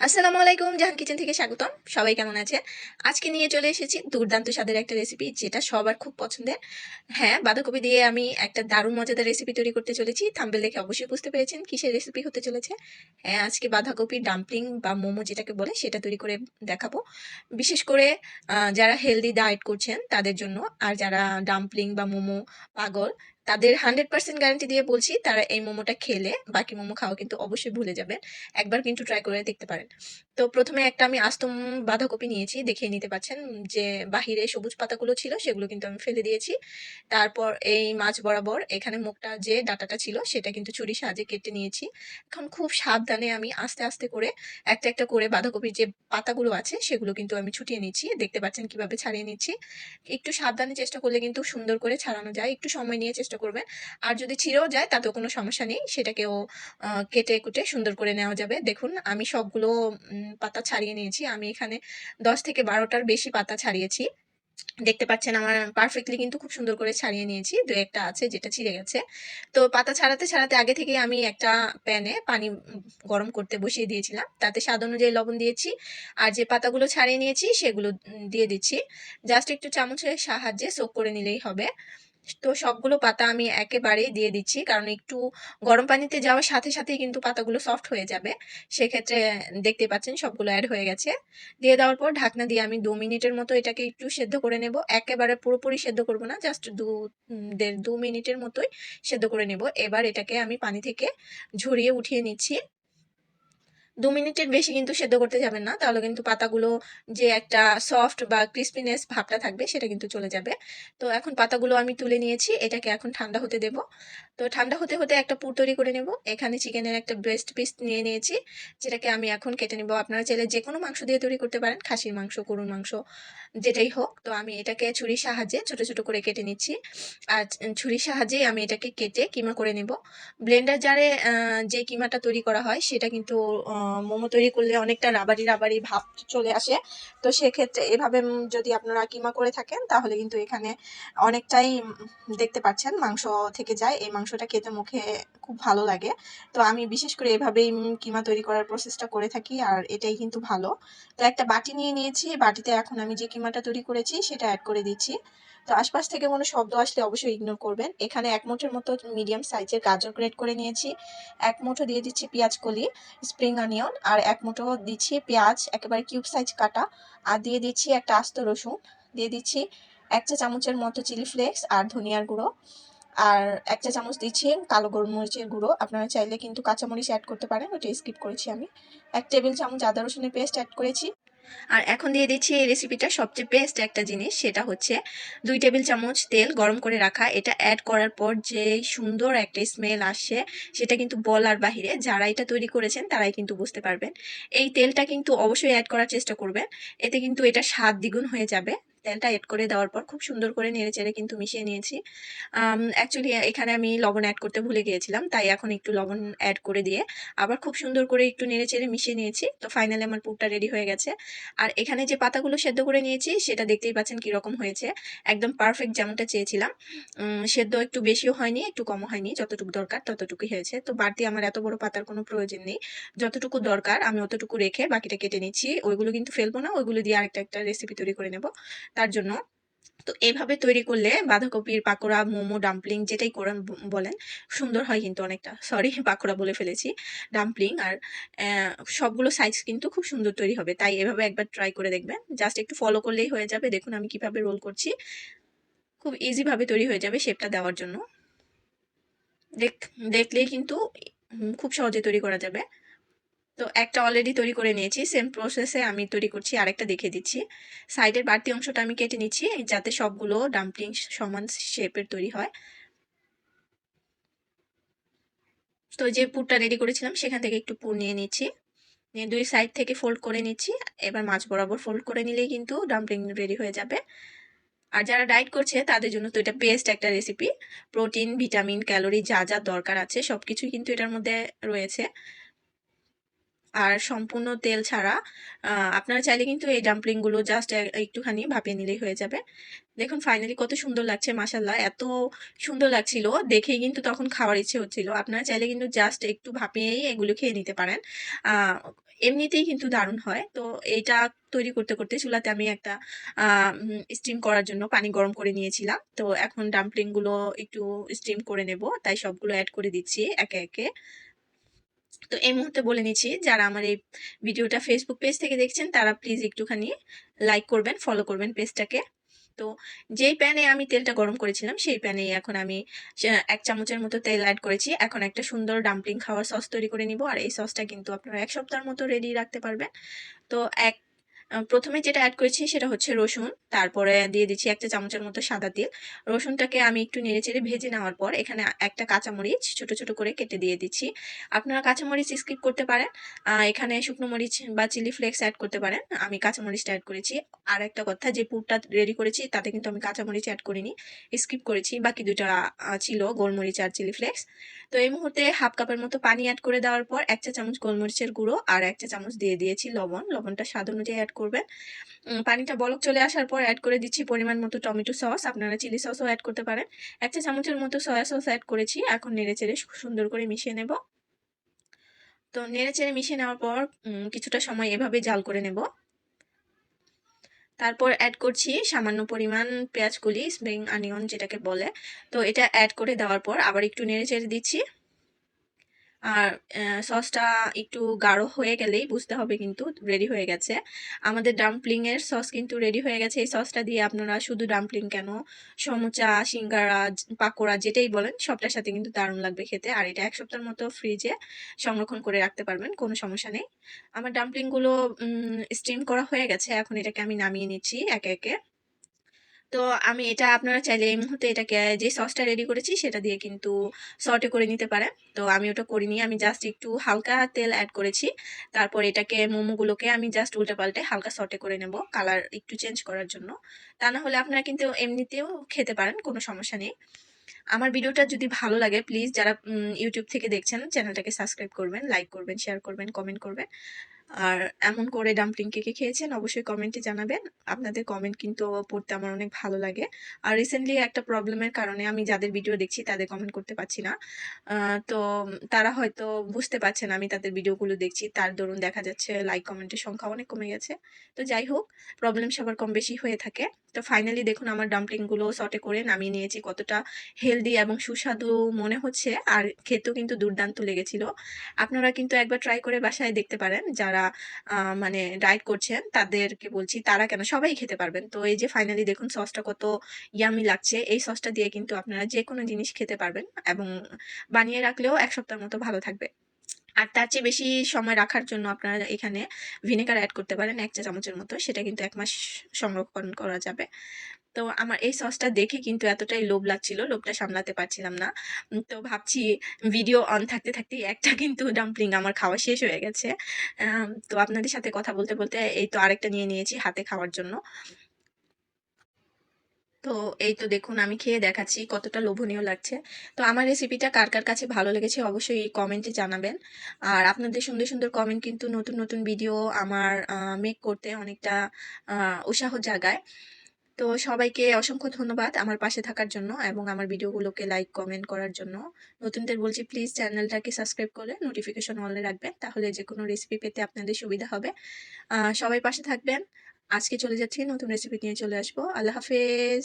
আসসালামু আলাইকুম জাহান কিচেন থেকে স্বাগতম। সবাই কেমন আছে আজকে নিয়ে চলে এসেছি দুর্দান্ত স্বাদের একটা রেসিপি যেটা সবার খুব পছন্দের। হ্যাঁ বাঁধাকপি দিয়ে আমি একটা দারুণ মজাদার রেসিপি তৈরি করতে চলেছি। থাম্বেল দেখে অবশ্যই বুঝতে পেরেছেন কিসের রেসিপি হতে চলেছে। হ্যাঁ আজকে বাঁধাকপির ডাম্পলিং বা মোমো যেটাকে বলে, সেটা তৈরি করে দেখাবো। বিশেষ করে যারা হেলদি ডায়েট করছেন তাদের জন্য, আর যারা ডাম্পলিং বা মোমো পাগল তাদের হান্ড্রেড পার্সেন্ট গ্যারান্টি দিয়ে বলছি, তারা এই মোমোটা খেলে, বাকি মোমো খাওয়া কিন্তু অবশ্যই ভুলে যাবেন। একবার কিন্তু ট্রাই করে দেখতে পারেন। তো প্রথমে একটা আমি আস্ত বাঁধাকপি নিয়েছি, দেখিয়ে নিতে পারছেন যে বাহিরে সবুজ পাতাগুলো ছিল, সেগুলো কিন্তু আমি ফেলে দিয়েছি। তারপর এই মাছ বরাবর, এখানে মুখটা যে ডাটাটা ছিল, সেটা কিন্তু ছুরি সাহায্যে কেটে নিয়েছি। এখন খুব সাবধানে আমি আস্তে আস্তে করে একটা একটা করে বাঁধাকপির যে পাতাগুলো আছে, সেগুলো কিন্তু আমি ছুটিয়ে নিচ্ছি। দেখতে পাচ্ছেন কীভাবে ছাড়িয়ে নিচ্ছি। একটু সাবধানে চেষ্টা করলে কিন্তু সুন্দর করে ছাড়ানো যায়। একটু সময় নিয়ে চেষ্টা করবেন আর যদি ছিঁড়েও যায়, তাতেও কোনো সমস্যা নেই। সেটাকেও কেটে কুটে সুন্দর করে নেওয়া যাবে। দেখুন, আমি সবগুলো পাতা ছাড়িয়ে নিয়েছি। আমি এখানে দশ থেকে বারোটার বেশি পাতা ছাড়িয়েছি। দেখতে পাচ্ছেন, আমার পারফেক্টলি কিন্তু খুব সুন্দর করে ছাড়িয়ে নিয়েছি। দু একটা আছে যেটা ছিঁড়ে গেছে। তো পাতা ছাড়াতে ছাড়াতে আগে থেকে আমি একটা প্যানে পানি গরম করতে বসিয়ে দিয়েছিলাম। তাতে স্বাদ অনুযায়ী লবণ দিয়েছি। আর যে পাতাগুলো ছাড়িয়ে নিয়েছি, সেগুলো দিয়ে দিচ্ছি। জাস্ট একটু চামচের সাহায্যে সোক করে নিলেই হবে। তো সবগুলো পাতা আমি একেবারেই দিয়ে দিচ্ছি। কারণ একটু গরম পানিতে যাওয়ার সাথে সাথেই কিন্তু পাতাগুলো সফট হয়ে যাবে। সেক্ষেত্রে দেখতে পাচ্ছেন সবগুলো অ্যাড হয়ে গেছে। দিয়ে দেওয়ার পর ঢাকনা দিয়ে আমি দু মিনিটের মতো এটাকে একটু সেদ্ধ করে নেব। একেবারে পুরোপুরি সেদ্ধ করব না জাস্ট দু দেড়, দু মিনিটের মতোই সেদ্ধ করে নেব। এবার এটাকে আমি পানি থেকে ঝরিয়ে উঠিয়ে নিচ্ছি। দু মিনিটের বেশি কিন্তু সেদ্ধ করতে যাবেন না, তাহলে কিন্তু পাতাগুলো যে একটা সফট বা ক্রিস্পিনেস ভাবটা থাকবে সেটা কিন্তু চলে যাবে। তো এখন পাতাগুলো আমি তুলে নিয়েছি, এটাকে এখন ঠান্ডা হতে দেব। তো ঠান্ডা হতে হতে একটা পুর তৈরি করে নেব। এখানে চিকেনের একটা ব্রেস্ট পিস নিয়ে নিয়েছি, যেটাকে আমি এখন কেটে নেব। আপনারা চাইলে যে কোনো মাংস দিয়ে তৈরি করতে পারেন, খাসির মাংস, গরুর মাংস, যেটাই হোক। তো আমি এটাকে ছুরির সাহায্যে ছোট ছোট করে কেটে নিচ্ছি। আর ছুরির সাহায্যেই আমি এটাকে কেটে কিমা করে নেব। ব্লেন্ডার জারে যে কিমাটা তৈরি করা হয়, সেটা কিন্তু মোমো তৈরি করলে অনেকটা রাবারি রাবারি ভাব চলে আসে। তো সেক্ষেত্রে এভাবে যদি আপনারা কিমা করে থাকেন, তাহলে কিন্তু এখানে অনেকটাই দেখতে পাচ্ছেন মাংস থেকে যায়। এই মাংসটা খেতে মুখে খুব ভালো লাগে। তো আমি বিশেষ করে এভাবেই কিমা তৈরি করার প্রসেসটা করে থাকি, আর এটাই কিন্তু ভালো। তো একটা বাটি নিয়ে নিয়েছি। বাটিতে এখন আমি যে কিমাটা তৈরি করেছি, সেটা অ্যাড করে দিচ্ছি। তো আশপাশ থেকে কোনো শব্দ আসলে অবশ্যই ইগনোর করবেন। এখানে এক মুঠোর মতো মিডিয়াম সাইজের গাজর গ্রেট করে নিয়েছি। এক মুঠো দিয়ে দিচ্ছি পেঁয়াজ কলি স্প্রিং অনিয়ন আর এক মুঠো দিচ্ছি পেঁয়াজ, একেবারে কিউব সাইজ কাটা। আর দিয়ে দিচ্ছি একটা আস্ত রসুন। দিয়ে দিচ্ছি এক চা চামচের মতো চিলি ফ্লেক্স আর ধনিয়ার গুঁড়ো। আর এক চা চামচ দিচ্ছি কালো গোলমরিচের গুঁড়ো। আপনারা চাইলে কিন্তু কাঁচামরিচ অ্যাড করতে পারেন, ওটা স্কিপ করেছি আমি। এক টেবিল চামচ আদা রসুনের পেস্ট অ্যাড করেছি। আর এখন দিয়ে দিচ্ছি এই রেসিপিটা সবচেয়ে বেস্ট একটা জিনিস, সেটা হচ্ছে দুই টেবিল চামচ তেল গরম করে রাখা। এটা অ্যাড করার পর যে সুন্দর একটা স্মেল আসে, সেটা কিন্তু বলার বাহিরে যারা এটা তৈরি করেছেন তারাই কিন্তু বুঝতে পারবেন। এই তেলটা কিন্তু অবশ্যই অ্যাড করার চেষ্টা করবেন। এতে কিন্তু এটা স্বাদ দ্বিগুণ হয়ে যাবে। তেলটা অ্যাড করে দেওয়ার পর খুব সুন্দর করে নেড়ে চেড়ে কিন্তু মিশিয়ে নিয়েছি। অ্যাকচুয়ালি এখানে আমি লবণ অ্যাড করতে ভুলে গিয়েছিলাম, তাই এখন একটু লবণ অ্যাড করে দিয়ে আবার খুব সুন্দর করে একটু নেড়ে চেড়ে মিশিয়ে নিয়েছি। তো ফাইনালি আমার পুরটা রেডি হয়ে গেছে। আর এখানে যে পাতাগুলো সেদ্ধ করে নিয়েছি, সেটা দেখতেই পাচ্ছেন কীরকম হয়েছে। একদম পারফেক্ট যেমনটা চেয়েছিলাম। সেদ্ধ একটু বেশিও হয়নি, একটু কমও হয়নি, যতটুকু দরকার ততটুকুই হয়েছে। তো বাড়তি আমার এত বড় পাতার কোনো প্রয়োজন নেই। যতটুকু দরকার আমি অতটুকু রেখে বাকিটা কেটে নিচ্ছি। ওইগুলো কিন্তু ফেলব না, ওইগুলো দিয়ে আরেকটা, একটা রেসিপি তৈরি করে নেব। তার জন্য। তো এভাবে তৈরি করলে বাঁধাকপির পাকোড়া, মোমো ডাম্পলিং যেটাই করেন বলেন, সুন্দর হয় কিন্তু অনেকটা। সরি পাকোড়া বলে ফেলেছি। ডাম্পলিং আর সবগুলো সাইজ কিন্তু খুব সুন্দর তৈরি হবে। তাই এভাবে একবার ট্রাই করে দেখবেন। জাস্ট একটু ফলো করলেই হয়ে যাবে। দেখুন আমি কীভাবে রোল করছি। খুব ইজিভাবে তৈরি হয়ে যাবে শেপটা দেওয়ার জন্য। দেখ, দেখলেই কিন্তু খুব সহজে তৈরি করা যাবে। তো একটা অলরেডি তৈরি করে নিয়েছি সেম প্রসেসে আমি তৈরি করছি, আরেকটা দেখে দিচ্ছি। সাইডের বাড়তি অংশটা আমি কেটে নিচ্ছি, যাতে সবগুলো ডাম্পলিং সমান শেপের তৈরি হয়। তো যে পুরটা রেডি করেছিলাম, সেখান থেকে একটু পুর নিয়ে নিচ্ছি। নিয়ে দুই সাইড থেকে ফোল্ড করে নিচ্ছি, এবার মাছ বরাবর ফোল্ড করে নিলেই কিন্তু ডাম্পলিং রেডি হয়ে যাবে। আর যারা ডায়েট করছে, তাদের জন্য তো এটা বেস্ট একটা রেসিপি প্রোটিন ভিটামিন ক্যালোরি যা যা দরকার আছে সব কিছুই কিন্তু এটার মধ্যে রয়েছে। আর সম্পূর্ণ তেল ছাড়া আপনারা চাইলে কিন্তু এই ডাম্পলিংগুলো জাস্ট একটুখানি ভাপিয়ে নিলেই হয়ে যাবে। দেখুন ফাইনালি কত সুন্দর লাগছে মাশাআল্লাহ। এত সুন্দর লাগছিল দেখেই কিন্তু তখন খাওয়ার ইচ্ছে হচ্ছিল। আপনারা চাইলে কিন্তু জাস্ট একটু ভাপিয়েই এগুলো খেয়ে নিতে পারেন। এমনিতেই কিন্তু দারুণ হয়। তো এইটা তৈরি করতে, করতে চুলাতে আমি একটা স্টিম করার জন্য পানি গরম করে নিয়েছিলাম। তো এখন ডাম্পলিংগুলো একটু স্টিম করে নেব। তাই সবগুলো অ্যাড করে দিচ্ছি একে, একে। তো এই মুহূর্তে বলে নিচ্ছি যারা আমার এই ভিডিওটা ফেসবুক পেজ থেকে দেখছেন তারা প্লিজ একটুখানি লাইক করবেন, ফলো করবেন পেজটাকে। তো যেই প্যানে আমি তেলটা গরম করেছিলাম সেই প্যানে এখন আমি এক ১ চামচের মতো তেল অ্যাড করেছি। এখন একটা সুন্দর ডাম্পলিং খাওয়ার সস তৈরি করে নিব। আর এই সসটা কিন্তু আপনারা এক সপ্তাহের মতো রেডি রাখতে পারবেন। তো এক আ ১ম এ যেটা অ্যাড করেছি সেটা হচ্ছে রসুন। তারপরে দিয়ে দিচ্ছি একটা চামচের মতো সাদা তেল রসুনটাকে আমি একটু নেড়েচেড়ে ভেজে নেওয়ার পর এখানে একটা কাঁচামরিচ ছোট, ছোট করে কেটে দিয়ে দিচ্ছি। আপনারা কাঁচামরিচ স্কিপ করতে পারেন। এখানে শুকনো মরিচ বা চিলি ফ্লেক্স অ্যাড করতে পারেন। আমি কাঁচামরিচটা অ্যাড করেছি। আর একটা কথা যে পুরটা রেডি করেছি তাতে কিন্তু আমি কাঁচামরিচ অ্যাড করিনি। স্কিপ করেছি। বাকি ২ টা আ ছিল গোলমরিচ আর চিলি ফ্লেক্স। তো এই মুহূর্তে 1/2 কাপের মতো পানি অ্যাড করে দেওয়ার পর ১ চা চামচ গোলমরিচের গুঁড়ো আর ১ চা চামচ দিয়ে দিয়েছি লবণ। লবণটা স্বাদ অনুযায়ী এড করবেন। পানিটা বলক চলে আসার পর অ্যাড করে দিচ্ছি পরিমাণ মতো টমেটো সস। আপনারা চিলি সসও অ্যাড করতে পারেন। ১ চা চামচের মতো সয়া সস অ্যাড করেছি। এখন নেড়ে চেড়ে সুন্দর করে মিশিয়ে নেব। তো নেড়ে চেড়ে মিশিয়ে নেওয়ার পর কিছুটা সময় এভাবে জাল করে নেব। তারপর অ্যাড করছি সামান্য পরিমাণ পেঁয়াজ কলি, স্প্রিং অনিয়ন যেটাকে বলে। তো এটা অ্যাড করে দেওয়ার পর আবার একটু নেড়ে চেড়ে দিচ্ছি। আর সসটা একটু গাঢ় হয়ে গেলেই বুঝতে হবে কিন্তু রেডি হয়ে গেছে। আমাদের ডাম্পলিং এর সস কিন্তু রেডি হয়ে গেছে। এই সসটা দিয়ে আপনারা শুধু ডাম্পলিং কেন, সমুচা, সিঙ্গারা, পাকোড়া যেটাই বলেন সবটার সাথে কিন্তু দারুণ লাগবে খেতে। আর এটা এক সপ্তাহের মতো ফ্রিজে সংরক্ষণ করে রাখতে পারবেন। কোনো সমস্যা নেই। আমার ডাম্পলিংগুলো স্টিম করা হয়ে গেছে। এখন এটাকে আমি নামিয়ে নিচ্ছি একে, একে। তো আমি এটা আপনারা চাইলে এই মুহূর্তে এটাকে যে সসটা রেডি করেছি সেটা দিয়ে কিন্তু সটে করে নিতে পারেন। তো আমি ওটা করিনি। আমি জাস্ট একটু হালকা তেল অ্যাড করেছি। তারপর এটাকে মোমোগুলোকে আমি জাস্ট উল্টে-পাল্টে হালকা সটে করে নেব কালার একটু চেঞ্জ করার জন্য। তা না হলে আপনারা কিন্তু এমনিতেও খেতে পারেন। কোনো সমস্যা নেই। আমার ভিডিওটা যদি ভালো লাগে প্লিজ যারা ইউটিউব থেকে দেখছেন চ্যানেলটাকে সাবস্ক্রাইব করবেন, লাইক করবেন, শেয়ার করবেন, কমেন্ট করবেন। আর এমন করে ডাম্পলিং কে, কে খেয়েছেন অবশ্যই কমেন্টে জানাবেন। আপনাদের কমেন্ট কিন্তু পড়তে আমার অনেক ভালো লাগে। আর রিসেন্টলি একটা প্রবলেমের কারণে আমি যাদের ভিডিও দেখছি তাদের কমেন্ট করতে পারছি না। তো তারা হয়তো বুঝতে পারছেন আমি তাদের ভিডিওগুলো দেখছি। তার দরুন দেখা যাচ্ছে লাইক কমেন্টের সংখ্যা অনেক কমে গেছে। তো যাই হোক প্রবলেম সবার কম বেশি হয়ে থাকে। তো ফাইনালি দেখুন আমার ডাম্পলিংগুলো সটে করে নামিয়ে নিয়েছি। কতটা হেলদি এবং সুস্বাদু মনে হচ্ছে। আর খেতেও কিন্তু দুর্দান্ত লেগেছিল। আপনারা কিন্তু একবার ট্রাই করে বাসায় দেখতে পারেন। যারা আ মানে ডায়েট করছেন তাদেরকে বলছি, তারা কেন সবাই খেতে পারবেন। তো এই যে ফাইনালি দেখুন সসটা কত ইয়ামি লাগছে। এই সসটা দিয়ে কিন্তু আপনারা যে কোনো জিনিস খেতে পারবেন এবং বানিয়ে রাখলেও এক সপ্তাহের মতো ভালো থাকবে। আর তার চেয়ে বেশি সময় রাখার জন্য আপনারা এখানে ভিনেগার অ্যাড করতে পারেন ১ চা চামচের মতো। সেটা কিন্তু এক মাস সংরক্ষণ করা যাবে। তো আমার এই সসটা দেখে কিন্তু এতটাই লোভ লাগছিল। লোভটা সামলাতে পারছিলাম না। তো ভাবছি ভিডিও অন থাকতে, থাকতেই একটা কিন্তু ডাম্পলিং আমার খাওয়া শেষ হয়ে গেছে। তো আপনাদের সাথে কথা বলতে, বলতে এই তো আরেকটা নিয়ে নিয়েছি হাতে খাওয়ার জন্য। তো এই তো দেখুন আমি খেয়ে দেখাচ্ছি কতটা লোভনীয় লাগছে। তো আমার রেসিপিটা কার, কার কাছে ভালো লেগেছে অবশ্যই কমেন্টে জানাবেন। আর আপনাদের সুন্দর, সুন্দর কমেন্ট কিন্তু নতুন, নতুন ভিডিও আমার মেক করতে অনেকটা উৎসাহ জাগায়। তো সবাইকে অসংখ্য ধন্যবাদ আমার পাশে থাকার জন্য এবং আমার ভিডিওগুলোকে লাইক, কমেন্ট করার জন্য। নতুনদের বলছি প্লিজ চ্যানেলটাকে সাবস্ক্রাইব করে নোটিফিকেশন অনলে রাখবেন। তাহলে যে কোনো রেসিপি পেতে আপনাদের সুবিধা হবে। সবাই পাশে থাকবেন। আজকে চলে যাচ্ছি নতুন রেসিপি নিয়ে চলে আসব। আল্লাহ হাফেজ।